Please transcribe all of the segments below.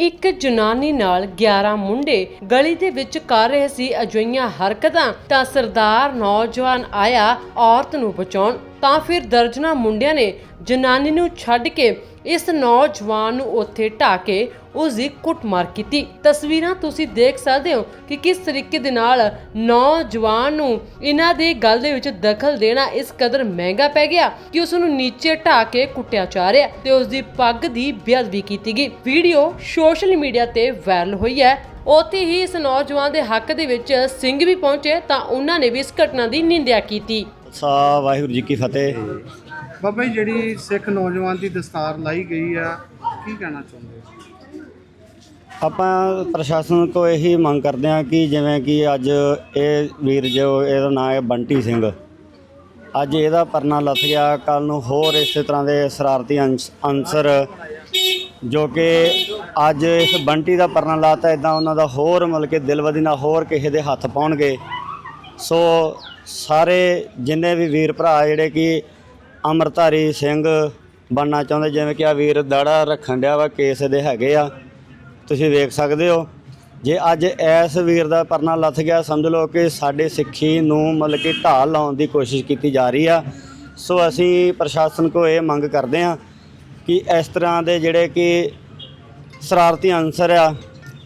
ਇੱਕ ਜਨਾਨੀ ਨਾਲ 11 ਮੁੰਡੇ ਗਲੀ ਦੇ ਵਿੱਚ ਕਰ ਰਹੇ ਸੀ ਅਜਿਹੀਆਂ ਹਰਕਤਾਂ ਤਾਂ ਸਰਦਾਰ ਨੌਜਵਾਨ ਆਇਆ ਔਰਤ ਨੂੰ ਬਚਾਉਣ। ਤਾਂ ਫਿਰ ਦਰਜਨਾ ਮੁੰਡਿਆਂ ਨੇ ਜਨਾਨੀ ਨੂੰ ਛੱਡ ਕੇ ਇਸ ਨੌਜਵਾਨ ਨੂੰ ਉੱਥੇ ਢਾ ਕੇ ਉਸ ਦੀ ਕੁੱਟਮਾਰ ਕੀਤੀ। ਤਸਵੀਰਾਂ ਤੁਸੀਂ ਦੇਖ ਸਕਦੇ ਹੋ ਕਿ ਕਿਸ ਤਰੀਕੇ ਦੇ ਨਾਲ ਨੌਜਵਾਨ ਨੂੰ ਇਹਨਾਂ ਦੇ ਗੱਲ ਦੇ ਵਿੱਚ ਦਖਲ ਦੇਣਾ ਇਸ ਕਦਰ ਮਹਿੰਗਾ ਪੈ ਗਿਆ ਕਿ ਉਸ ਨੂੰ ਨੀਚੇ ਢਾ ਕੇ ਕੁੱਟਿਆ ਜਾ ਰਿਹਾ ਤੇ ਉਸ ਦੀ ਪੱਗ ਦੀ ਬੇਅਦਬੀ ਕੀਤੀ ਗਈ। ਵੀਡੀਓ ਸੋਸ਼ਲ ਮੀਡੀਆ ਤੇ ਵਾਇਰਲ ਹੋਈ ਹੈ। ਉੱਥੇ ਹੀ ਇਸ ਨੌਜਵਾਨ ਦੇ ਹੱਕ ਦੇ ਵਿੱਚ ਸਿੰਘ ਵੀ ਪਹੁੰਚੇ ਤਾਂ ਉਹਨਾਂ ਨੇ ਵੀ ਇਸ ਘਟਨਾ ਦੀ ਨਿੰਦਿਆ ਕੀਤੀ। ਸਾ ਵਾਹਿਗੁਰੂ ਜੀ ਕੀ ਫਤਿਹ। ਬਾਬਾ ਜੀ ਜਿਹੜੀ ਸਿੱਖ ਨੌਜਵਾਨ ਦੀ ਦਸਤਾਰ ਲਾਈ ਗਈ ਆ ਕੀ ਕਹਿਣਾ ਚਾਹੁੰਦੇ ਹੋ? ਆਪਾਂ ਪ੍ਰਸ਼ਾਸਨ ਕੋ ਇਹੀ ਮੰਗ ਕਰਦੇ ਹਾਂ ਕਿ ਜਿਵੇਂ ਕਿ ਅੱਜ ਇਹ ਵੀਰ ਜੋ ਇਹਦਾ ਨਾਮ ਹੈ ਬੰਟੀ ਸਿੰਘ। ਅੱਜ ਇਹਦਾ ਪਰਨਾ ਲੱਥ ਗਿਆ ਕੱਲ ਨੂੰ ਹੋਰ ਇਸੇ ਤਰ੍ਹਾਂ ਦੇ ਸ਼ਰਾਰਤੀ ਅੰਸ- ਅਨਸਰ ਜੋ ਕਿ ਅੱਜ ਇਸ ਬੰਟੀ ਦਾ ਪਰਨਾ ਲਾਤਾ ਇਦਾਂ ਉਹਨਾਂ ਦਾ ਹੋਰ ਮਤਲਬ ਕਿ ਦਿਲਵਦੀ ਨਾਲ ਹੋਰ ਕਿਸੇ ਦੇ ਹੱਥ ਪਾਉਣਗੇ। ਸੋ ਸਾਰੇ ਜਿੰਨੇ ਵੀ ਵੀਰ ਭਰਾ ਜਿਹੜੇ ਕਿ ਅੰਮ੍ਰਿਤਧਾਰੀ ਸਿੰਘ ਬਣਨਾ ਚਾਹੁੰਦੇ, ਜਿਵੇਂ ਕਿ ਆ ਵੀਰ ਦਾੜਾ ਰੱਖਣ ਡਿਆ ਵਾ, ਕੇਸ ਦੇ ਹੈਗੇ ਆ। ਤੁਸੀਂ ਵੇਖ ਸਕਦੇ ਹੋ, ਜੇ ਅੱਜ ਐਸ ਵੀਰ ਦਾ ਪਰਨਾ ਲੱਥ ਗਿਆ, ਸਮਝ ਲਓ ਕਿ ਸਾਡੇ ਸਿੱਖੀ ਨੂੰ ਮਤਲਬ ਕਿ ਢਾਲ ਲਾਉਣ ਦੀ ਕੋਸ਼ਿਸ਼ ਕੀਤੀ ਜਾ ਰਹੀ ਆ। ਸੋ ਅਸੀਂ ਪ੍ਰਸ਼ਾਸਨ ਕੋ ਇਹ ਮੰਗ ਕਰਦੇ ਆ ਕਿ ਇਸ ਤਰ੍ਹਾਂ ਦੇ ਜਿਹੜੇ ਕਿ ਸ਼ਰਾਰਤੀ ਅਨਸਰ ਆ,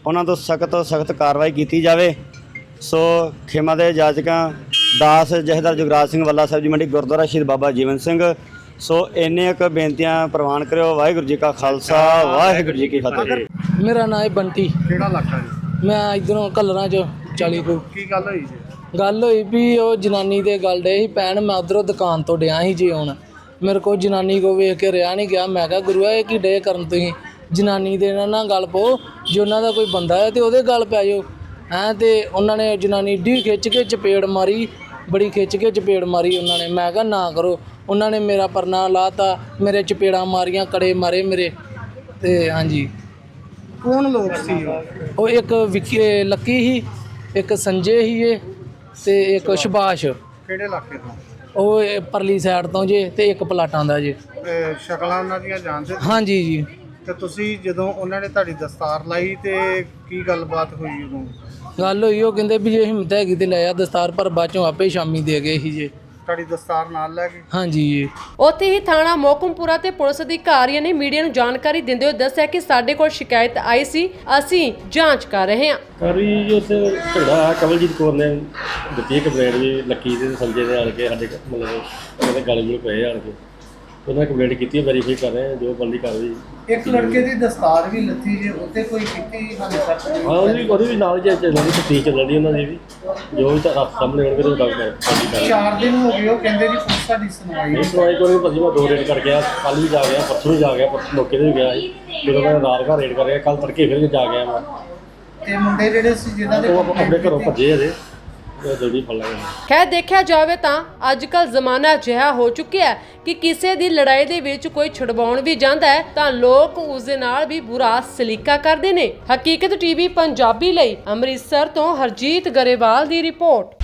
ਉਹਨਾਂ ਤੋਂ ਸਖਤ ਤੋਂ ਸਖਤ ਕਾਰਵਾਈ ਕੀਤੀ ਜਾਵੇ। ਸੋ ਖੇਮਾ ਦੇ ਜਾਜਕਾਂ ਦਾਸ ਜਹਦਰ ਜੁਗਰਾਜ ਸਿੰਘ ਵੱਲਾ ਸਾਹਿਬ ਜੀ ਮੰਡੀ ਗੁਰਦੁਆਰਾ ਸ਼ਹੀਦ ਬਾਬਾ ਜੀਵਨ ਸਿੰਘ। ਸੋ ਇੰਨੇ ਕੁ ਬੇਨਤੀਆਂ ਪ੍ਰਵਾਨ ਕਰਿਓ। ਵਾਹਿਗੁਰੂ ਜੀ ਕਾ ਖਾਲਸਾ ਵਾਹਿਗੁਰੂ ਜੀ ਕੀ ਫਤਿਹ। ਮੇਰਾ ਨਾਮ ਹੈ ਬੰਟੀ। ਕਿਹੜਾ ਇਲਾਕਾ ਜੀ? ਮੈਂ ਇਧਰੋਂ ਕਲਰਾਂ ਚ 40 ਕੋ ਕੀ ਗੱਲ ਹੋਈ ਜੀ? ਗੱਲ ਹੋਈ ਵੀ ਉਹ ਜਨਾਨੀ ਦੇ ਗੱਲ ਡੇ ਸੀ ਪੈਣ ਮੈਂ ਉਧਰੋਂ ਦੁਕਾਨ ਤੋਂ ਡਿਆ ਸੀ ਜੀ ਹੁਣ ਮੇਰੇ ਕੋ ਜਨਾਨੀ ਕੋ ਵੇਖ ਕੇ ਰਿਆ ਨਹੀਂ ਗਿਆ। ਮੈਂ ਕਿਹਾ ਗੁਰੂਆ ਇਹ ਕੀ ਡੇ ਕਰਨ ਤੁਸੀਂ? ਜਨਾਨੀ ਦੇ ਨਾਲ ਨਾ ਗੱਲ ਪਾਓ। ਜੇ ਉਹਨਾਂ ਦਾ ਕੋਈ ਬੰਦਾ ਹੈ ਤੇ ਉਹਦੇ ਗੱਲ ਪੈ ਜਾਓ। ਹੈਂ ਤੇ ਉਹਨਾਂ ਨੇ ਜਨਾਨੀ ਢੀ ਖਿੱਚ ਕੇ ਚਪੇੜ ਮਾਰੀ ਬੜੀ ਖਿੱਚ ਕੇ ਚਪੇੜ ਮਾਰੀ ਉਹਨਾਂ ਨੇ। ਮੈਂ ਕਿਹਾ ਨਾ ਕਰੋ। ਉਹਨਾਂ ਨੇ ਮੇਰਾ ਪਰਨਾ ਲਾਤਾ ਮੇਰੇ ਚਪੇੜਾਂ ਮਾਰੀਆਂ ਕੜੇ ਮਾਰੇ ਮੇਰੇ। ਤੇ ਹਾਂਜੀ। ਕੌਣ ਲੋਕ ਸੀ? ਉਹ ਉਹ ਇੱਕ ਵਿੱਕੀ ਲੱਕੀ ਸੀ ਇੱਕ ਸੰਜੇ ਸੀ ਇਹ ਤੇ ਇੱਕ ਸੁਭਾਸ਼। ਕਿਹੜੇ ਇਲਾਕੇ ਤੋਂ? ਉਹ ਇਹ ਪਰਲੀ ਸਾਈਡ ਤੋਂ ਜੇ ਤੇ ਇੱਕ ਪਲਾਟਾਂ ਦਾ ਜੇ। ਸ਼ਕਲਾਂ ਉਹਨਾਂ ਦੀਆਂ ਜਾਣਦੇ? ਹਾਂਜੀ ਜੀ। ਤੇ ਤੁਸੀਂ ਜਦੋਂ ਉਹਨਾਂ ਨੇ ਤੁਹਾਡੀ ਦਸਤਾਰ ਲਾਈ ਤੇ ਕੀ ਗੱਲਬਾਤ ਹੋਈ ਉਦੋਂ? ਗੱਲ ਹੋਈ ਉਹ ਕਹਿੰਦੇ ਵੀ ਜੇ ਹਿੰਮਤ ਹੈਗੀ ਤੇ ਲੈ ਆ ਦਸਤਾਰ ਪਰ ਬਾਅਦ ਚੋਂ ਆਪੇ ਸ਼ਾਮੀ ਦੇ ਗਏ ਸੀ ਜੇ। ਤੁਹਾਡੀ ਦਸਤਾਰ ਨਾਲ ਲੈ ਗਏ? ਹਾਂਜੀ ਜੀ। ਉੱਥੇ ਹੀ ਥਾਣਾ ਮੋਕਮਪੁਰਾ ਤੇ ਪੁਲਿਸ ਅਧਿਕਾਰੀਆਂ ਨੇ ਮੀਡੀਆ ਨੂੰ ਜਾਣਕਾਰੀ ਦਿੰਦੇ ਹੋਏ ਦੱਸਿਆ ਕਿ ਸਾਡੇ ਕੋਲ ਸ਼ਿਕਾਇਤ ਆਈ ਸੀ ਅਸੀਂ ਜਾਂਚ ਕਰ ਰਹੇ ਹਾਂ। ਕਾਰੀ ਜੀ ਉੱਥੇ ਝਗੜਾ ਕਮਲਜੀਤ ਕੌਰ ਨੇ ਦਿੱਤੀ ਕੰਪਲੇਂਟ ਵੀ ਲੱਕੀ ਦੇ ਤੇ ਸੰਜੇ ਦੇ ਆਣ ਕੇ ਸਾਡੇ ਮਤਲਬ ਉਹਦੇ ਗਲ ਗੁਲ ਪਏ ਆਣ ਕੇ। ਉਹਨਾਂ ਕੰਪਲੇਂਟ ਕੀਤੀ ਵੈਰੀਫਾਈ ਕਰ ਰਹੇ ਹਾਂ ਜੋ ਬੰਦੀ ਕਰ ਰਹੀ। ਇੱਕ ਲੜਕੇ ਦੀ ਦਸਤਾਰ ਵੀ ਲੱਥੀ ਜੇ ਉੱਤੇ ਕੋਈ ਕੀਤੀ ਹਾਲੇ ਤੱਕ ਹਾਂ ਉਹਦੀ ਉਹਦੀ ਵੀ ਨਾਲ ਜੇ ਚੱਲਦੀ ਤਫਤੀਸ਼ ਚੱਲਣ ਦੀ ਉਹਨਾਂ ਦੀ ਵੀ। ਜੋ ਵੀ ਤਾਂ ਰੱਬ ਸਾਹਮਣੇ ਹੋਣਗੇ ਉਹ ਕਰ ਬੰਦੀ ਕਰ ਚਾਰ ਦਿਨ ਹੋ ਗਏ ਉਹ ਕਹਿੰਦੇ ਜੀ ਪੁਲਿਸ ਸਾਡੀ ਸੁਣਵਾਈ ਇਹ ਸੁਣਾਈ ਕੋਈ ਨਹੀਂ ਪਤਾ ਮੈਂ ਦੋ ਰੇਡ ਕਰ ਗਿਆ ਕੱਲ ਵੀ ਜਾ ਗਿਆ ਪਰਸੋਂ ਵੀ ਜਾ ਗਿਆ ਪਰਸੋਂ ਮੌਕੇ ਤੇ ਵੀ ਗਿਆ ਸੀ। ਜਦੋਂ ਮੈਂ ਰਾਤ ਘਰ ਰੇਡ ਕਰ ਰਿਹਾ ਕੱਲ ਤੜਕੇ ਫਿਰ ਜਾ ਗਿਆ ਮੈਂ। ਤੇ ਮੁੰਡੇ ਜਿਹੜੇ ਸੀ ਜਿਨ੍ਹਾਂ ਦੇ ਉਹ ਆਪਣੇ ਘਰੋਂ ਭੱਜੇ ਉਹ ਜਲਦੀ ਫੜ ਲਾਂਗੇ ਖੈਰ, ਦੇਖਿਆ ਜਾਵੇ ਤਾਂ ਅੱਜ ਕੱਲ ਜ਼ਮਾਨਾ ਅਜਿਹਾ ਹੋ ਚੁੱਕਿਆ ਹੈ ਕਿ ਕਿਸੇ ਦੀ ਲੜਾਈ ਦੇ ਵਿੱਚ ਕੋਈ ਛੁਡਵਾਉਣ ਵੀ ਜਾਂਦਾ ਹੈ, ਤਾਂ ਲੋਕ ਉਸ ਦੇ ਨਾਲ ਵੀ ਬੁਰਾ ਸਲੀਕਾ ਕਰਦੇ ਨੇ। ਹਕੀਕਤ ਟੀਵੀ ਪੰਜਾਬੀ ਲਈ ਅੰਮ੍ਰਿਤਸਰ ਤੋਂ ਹਰਜੀਤ ਗਰੇਵਾਲ ਦੀ ਰਿਪੋਰਟ।